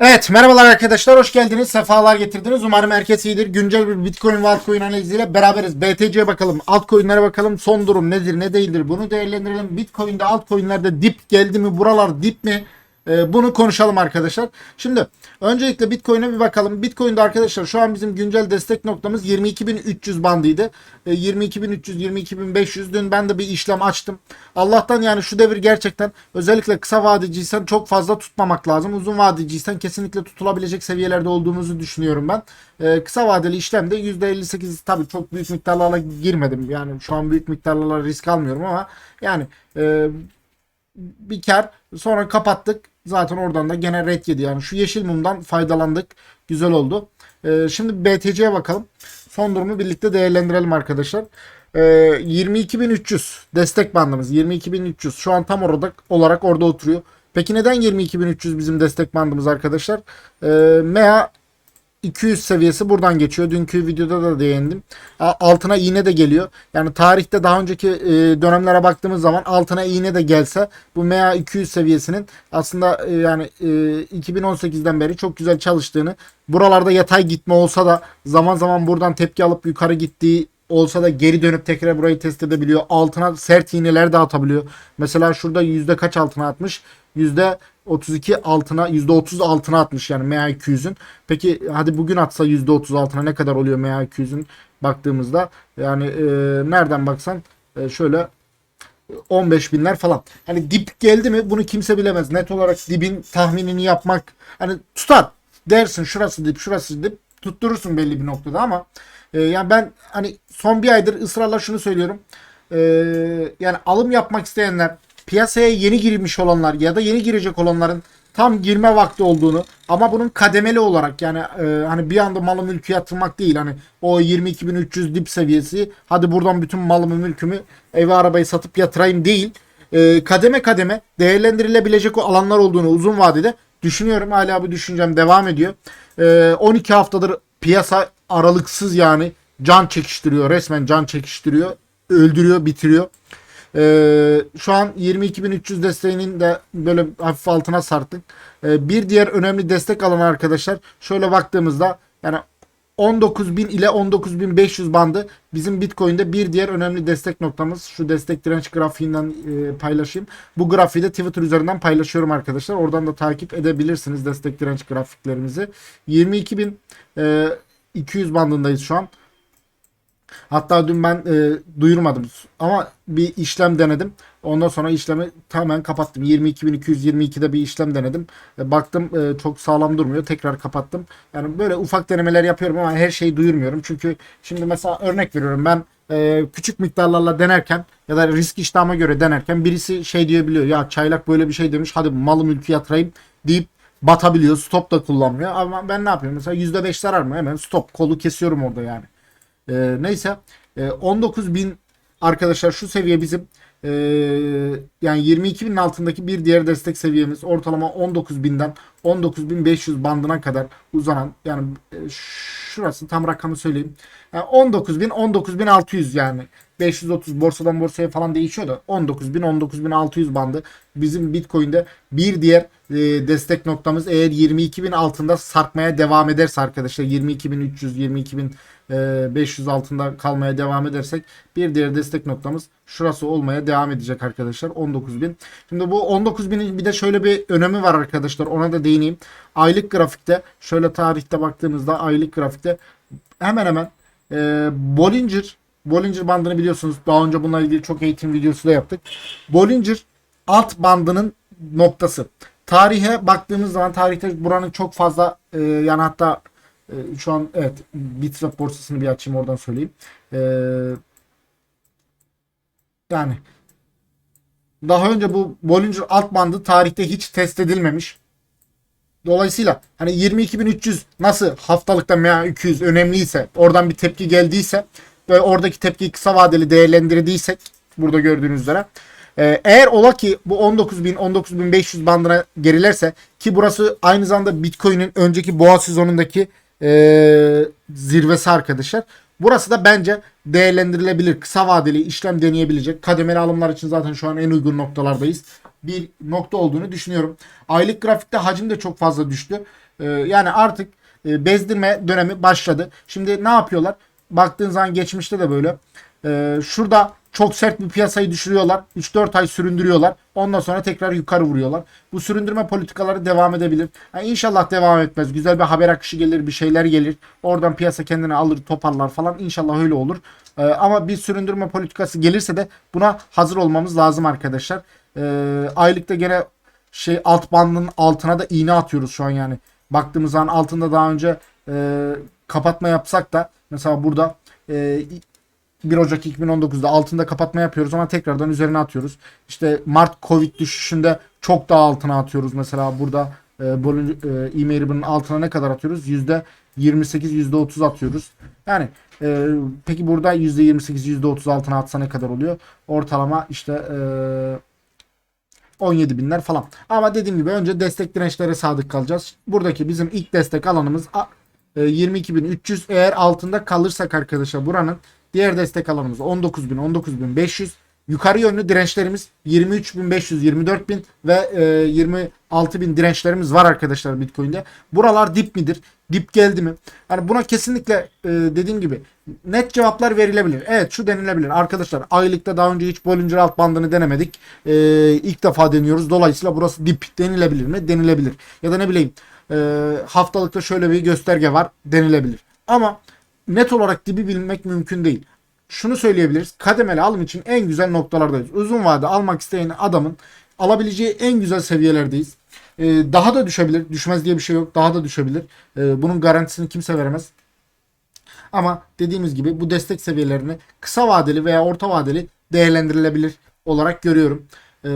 Evet merhabalar arkadaşlar hoş geldiniz sefalar getirdiniz. Umarım herkes iyidir. Güncel bir bitcoin ve altcoin analiziyle beraberiz. BTC'ye bakalım altcoin'lere bakalım. Son durum nedir ne değildir? Bunu değerlendirelim. Bitcoin'de altcoin'lerde dip geldi mi buralar dip mi Ee, bunu konuşalım arkadaşlar şimdi öncelikle bitcoin'e bir bakalım bitcoin'de arkadaşlar şu an bizim güncel destek noktamız 22.300 bandıydı Ee, 22.300 22.500 dün ben de bir işlem açtım Allah'tan yani şu devir gerçekten özellikle kısa vadeciysen çok fazla tutmamak lazım. Uzun vadeciysen kesinlikle tutulabilecek seviyelerde olduğumuzu düşünüyorum ben. Ee, kısa vadeli işlemde %58 tabii çok büyük miktarlarla girmedim. Yani şu an büyük miktarlarla risk almıyorum ama yani e, bir kar sonra kapattık. Zaten oradan da gene red yedi. Yani şu yeşil mumdan faydalandık. Güzel oldu. Ee, şimdi BTC'ye bakalım. Son durumu birlikte değerlendirelim arkadaşlar. Ee, 22.300 destek bandımız 22.300 şu an tam orada olarak orada oturuyor. Peki neden 22.300 bizim destek bandımız arkadaşlar? Ee, MEA 200 seviyesi buradan geçiyor. Dünkü videoda da değindim. Altına iğne de geliyor. Yani tarihte daha önceki e, dönemlere baktığımız zaman altına iğne de gelse bu MA 200 seviyesinin aslında e, yani e, 2018'den beri çok güzel çalıştığını buralarda yatay gitme olsa da zaman zaman buradan tepki alıp yukarı gittiği olsa da geri dönüp tekrar burayı test edebiliyor. Altına sert iğneler de atabiliyor. Mesela şurada yüzde kaç altına atmış? Yüzde 32 altına %30 altına atmış yani MA200'ün. Peki hadi bugün atsa %30 altına ne kadar oluyor MA200'ün baktığımızda yani e, nereden baksan e, şöyle 15 binler falan. Hani dip geldi mi bunu kimse bilemez. Net olarak dibin tahminini yapmak hani tutar dersin şurası dip şurası dip tutturursun belli bir noktada ama e, yani ben hani son bir aydır ısrarla şunu söylüyorum. E, yani alım yapmak isteyenler piyasaya yeni girmiş olanlar ya da yeni girecek olanların tam girme vakti olduğunu ama bunun kademeli olarak yani e, hani bir anda malı mülkü yatırmak değil. Hani o 22.300 dip seviyesi hadi buradan bütün malımı mülkümü evi arabayı satıp yatırayım değil. E, kademe kademe değerlendirilebilecek o alanlar olduğunu uzun vadede düşünüyorum. Hala bu düşüncem devam ediyor. E, 12 haftadır piyasa aralıksız yani can çekiştiriyor. Resmen can çekiştiriyor öldürüyor bitiriyor ee, şu an 22.300 desteğinin de böyle hafif altına sarktık. Ee, bir diğer önemli destek alanı arkadaşlar şöyle baktığımızda yani 19.000 ile 19.500 bandı bizim Bitcoin'de bir diğer önemli destek noktamız. Şu destek direnç grafiğinden e, paylaşayım. Bu grafiği de Twitter üzerinden paylaşıyorum arkadaşlar. Oradan da takip edebilirsiniz destek direnç grafiklerimizi. 22.200 bandındayız şu an. Hatta dün ben e, duyurmadım ama bir işlem denedim. Ondan sonra işlemi tamamen kapattım. 22.222'de bir işlem denedim. E, baktım e, çok sağlam durmuyor. Tekrar kapattım. Yani böyle ufak denemeler yapıyorum ama her şeyi duyurmuyorum. Çünkü şimdi mesela örnek veriyorum ben e, küçük miktarlarla denerken ya da risk iştahıma göre denerken birisi şey diyebiliyor. Ya çaylak böyle bir şey demiş hadi malı mülkü yatırayım deyip batabiliyor. Stop da kullanmıyor. Ama ben ne yapıyorum? Mesela %5 zarar mı? Hemen stop kolu kesiyorum orada yani. E, neyse. E, 19 bin arkadaşlar şu seviye bizim. E, yani 22 binin altındaki bir diğer destek seviyemiz. Ortalama 19 binden 19.500 bandına kadar uzanan yani e, şurası tam rakamı söyleyeyim. Yani 19 bin 19.600 yani 530 borsadan borsaya falan değişiyor da 19.000 19.600 bandı. Bizim Bitcoin'de bir diğer e, destek noktamız eğer 22.000 altında sarkmaya devam ederse arkadaşlar 22.300 22.500 altında kalmaya devam edersek bir diğer destek noktamız şurası olmaya devam edecek arkadaşlar 19.000 şimdi bu 19.000'in bir de şöyle bir önemi var arkadaşlar ona da değineyim. Aylık grafikte şöyle tarihte baktığımızda aylık grafikte hemen hemen e, Bollinger Bollinger bandını biliyorsunuz. Daha önce bununla ilgili çok eğitim videosu da yaptık. Bollinger alt bandının noktası. Tarihe baktığımız zaman tarihte buranın çok fazla e, yani hatta e, şu an evet Bitrap borsasını bir açayım oradan söyleyeyim. E, yani daha önce bu Bollinger alt bandı tarihte hiç test edilmemiş. Dolayısıyla hani 22.300 nasıl haftalıkta MA 200 önemliyse oradan bir tepki geldiyse ve oradaki tepkiyi kısa vadeli değerlendirdiysek burada gördüğünüz üzere e, eğer ola ki bu 19.000 19.500 bandına gerilerse ki burası aynı zamanda Bitcoin'in önceki boğa sezonundaki e, zirvesi arkadaşlar. Burası da bence değerlendirilebilir. Kısa vadeli işlem deneyebilecek. Kademeli alımlar için zaten şu an en uygun noktalardayız. bir nokta olduğunu düşünüyorum. Aylık grafikte hacim de çok fazla düştü. Ee, yani artık e, bezdirme dönemi başladı. Şimdi ne yapıyorlar? Baktığın zaman geçmişte de böyle. Ee, şurada çok sert bir piyasayı düşürüyorlar. 3-4 ay süründürüyorlar. Ondan sonra tekrar yukarı vuruyorlar. Bu süründürme politikaları devam edebilir. Yani inşallah devam etmez. Güzel bir haber akışı gelir, bir şeyler gelir. Oradan piyasa kendini alır, toparlar falan. İnşallah öyle olur. Ee, ama bir süründürme politikası gelirse de buna hazır olmamız lazım arkadaşlar. Ee, aylıkta gene şey alt bandının altına da iğne atıyoruz şu an yani. Baktığımız zaman altında daha önce e, kapatma yapsak da mesela burada e, 1 Ocak 2019'da altında kapatma yapıyoruz ama tekrardan üzerine atıyoruz. İşte Mart Covid düşüşünde çok daha altına atıyoruz. Mesela burada e, e, altına ne kadar atıyoruz? %28 %30 atıyoruz. Yani e, peki burada %28 %30 altına atsa ne kadar oluyor? Ortalama işte e, 17 binler falan. Ama dediğim gibi önce destek dirençlere sadık kalacağız. Buradaki bizim ilk destek alanımız 22.300. Eğer altında kalırsak arkadaşlar buranın diğer destek alanımız 19.000 19.500. Yukarı yönlü dirençlerimiz 23.500 24.000 ve e, 26.000 dirençlerimiz var arkadaşlar Bitcoin'de. Buralar dip midir? Dip geldi mi? Yani buna kesinlikle e, dediğim gibi net cevaplar verilebilir. Evet şu denilebilir. Arkadaşlar aylıkta daha önce hiç Bollinger alt bandını denemedik. E, ilk defa deniyoruz. Dolayısıyla burası dip denilebilir mi? Denilebilir. Ya da ne bileyim e, haftalıkta şöyle bir gösterge var denilebilir. Ama net olarak dibi bilmek mümkün değil. Şunu söyleyebiliriz. Kademeli alım için en güzel noktalardayız. Uzun vade almak isteyen adamın alabileceği en güzel seviyelerdeyiz. Ee, daha da düşebilir. Düşmez diye bir şey yok. Daha da düşebilir. Ee, bunun garantisini kimse veremez. Ama dediğimiz gibi bu destek seviyelerini kısa vadeli veya orta vadeli değerlendirilebilir olarak görüyorum. Ee,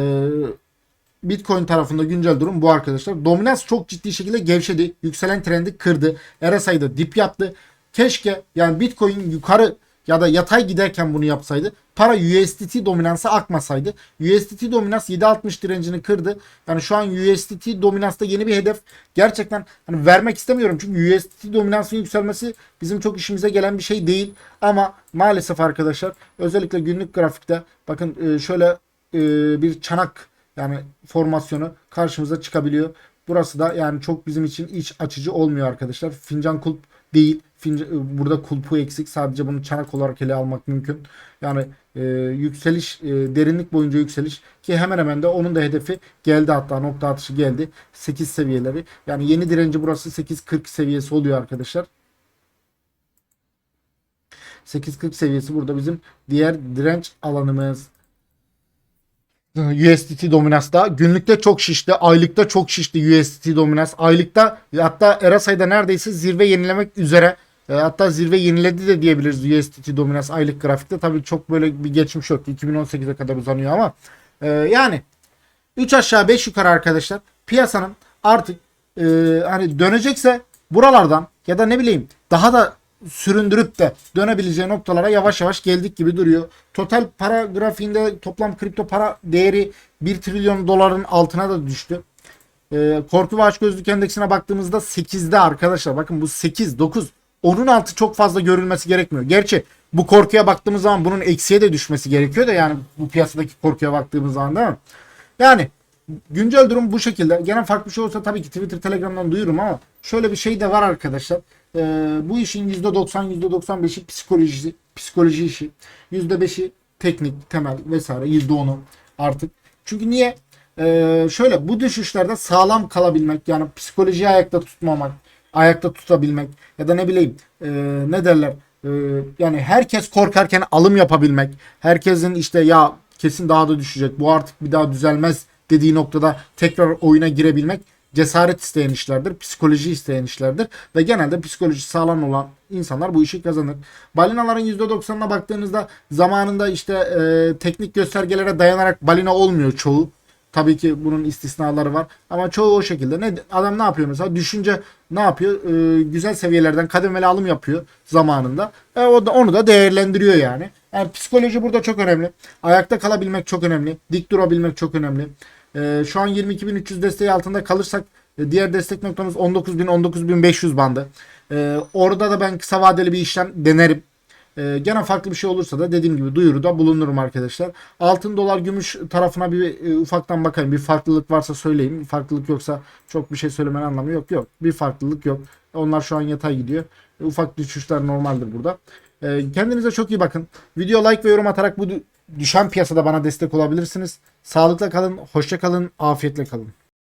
Bitcoin tarafında güncel durum bu arkadaşlar. Dominans çok ciddi şekilde gevşedi. Yükselen trendi kırdı. RSI'da da dip yaptı. Keşke yani Bitcoin yukarı ya da yatay giderken bunu yapsaydı. Para USDT dominansa akmasaydı. USDT dominans 7.60 direncini kırdı. Yani şu an USDT dominansta yeni bir hedef. Gerçekten hani vermek istemiyorum. Çünkü USDT dominansın yükselmesi bizim çok işimize gelen bir şey değil. Ama maalesef arkadaşlar özellikle günlük grafikte bakın e, şöyle e, bir çanak yani formasyonu karşımıza çıkabiliyor. Burası da yani çok bizim için iç açıcı olmuyor arkadaşlar. Fincan kulp değil. Fincan, burada kulpu eksik. Sadece bunu çanak olarak ele almak mümkün. Yani e, yükseliş, e, derinlik boyunca yükseliş ki hemen hemen de onun da hedefi geldi hatta nokta atışı geldi. 8 seviyeleri. Yani yeni direnci burası 8.40 seviyesi oluyor arkadaşlar. 8.40 seviyesi burada bizim diğer direnç alanımız. USDT dominansta günlükte çok şişti, aylıkta çok şişti USDT dominans. Aylıkta hatta RSI'da neredeyse zirve yenilemek üzere. E, hatta zirve yeniledi de diyebiliriz USDT dominans aylık grafikte. Tabii çok böyle bir geçmiş yok. 2018'e kadar uzanıyor ama e, yani 3 aşağı 5 yukarı arkadaşlar piyasanın artık e, hani dönecekse buralardan ya da ne bileyim daha da süründürüp de dönebileceği noktalara yavaş yavaş geldik gibi duruyor. Total para grafiğinde toplam kripto para değeri 1 trilyon doların altına da düştü. Ee, korku ve açgözlük endeksine baktığımızda 8'de arkadaşlar bakın bu 8 9 onun altı çok fazla görülmesi gerekmiyor. Gerçi bu korkuya baktığımız zaman bunun eksiye de düşmesi gerekiyor da yani bu piyasadaki korkuya baktığımız zaman değil mi? Yani güncel durum bu şekilde. Gene farklı bir şey olsa tabii ki Twitter, Telegram'dan duyururum ama şöyle bir şey de var arkadaşlar. Ee, bu işin %90, %95'i psikolojisi, psikoloji işi. %5'i teknik, temel vesaire. %10'u artık. Çünkü niye? Ee, şöyle bu düşüşlerde sağlam kalabilmek yani psikolojiyi ayakta tutmamak, ayakta tutabilmek ya da ne bileyim e, ne derler e, yani herkes korkarken alım yapabilmek, herkesin işte ya kesin daha da düşecek bu artık bir daha düzelmez dediği noktada tekrar oyuna girebilmek cesaret isteyen işlerdir, psikoloji isteyen işlerdir ve genelde psikoloji sağlam olan insanlar bu işi kazanır. Balinaların %90'ına baktığınızda zamanında işte e, teknik göstergelere dayanarak balina olmuyor çoğu. Tabii ki bunun istisnaları var ama çoğu o şekilde. Ne adam ne yapıyor mesela? Düşünce ne yapıyor? E, güzel seviyelerden kademeli alım yapıyor zamanında. E, o da onu da değerlendiriyor yani. Yani psikoloji burada çok önemli. Ayakta kalabilmek çok önemli. Dik durabilmek çok önemli. E, şu an 22.300 desteği altında kalırsak e, diğer destek noktamız 19.000 19.500 bandı. E, orada da ben kısa vadeli bir işlem denerim. Ee, gene farklı bir şey olursa da dediğim gibi duyuruda bulunurum arkadaşlar. Altın dolar gümüş tarafına bir e, ufaktan bakayım. Bir farklılık varsa söyleyeyim. Bir farklılık yoksa çok bir şey söylemenin anlamı yok. Yok. Bir farklılık yok. Onlar şu an yatay gidiyor. E, ufak düşüşler normaldir burada. E, kendinize çok iyi bakın. Video like ve yorum atarak bu düşen piyasada bana destek olabilirsiniz. Sağlıkla kalın, hoşça kalın, afiyetle kalın.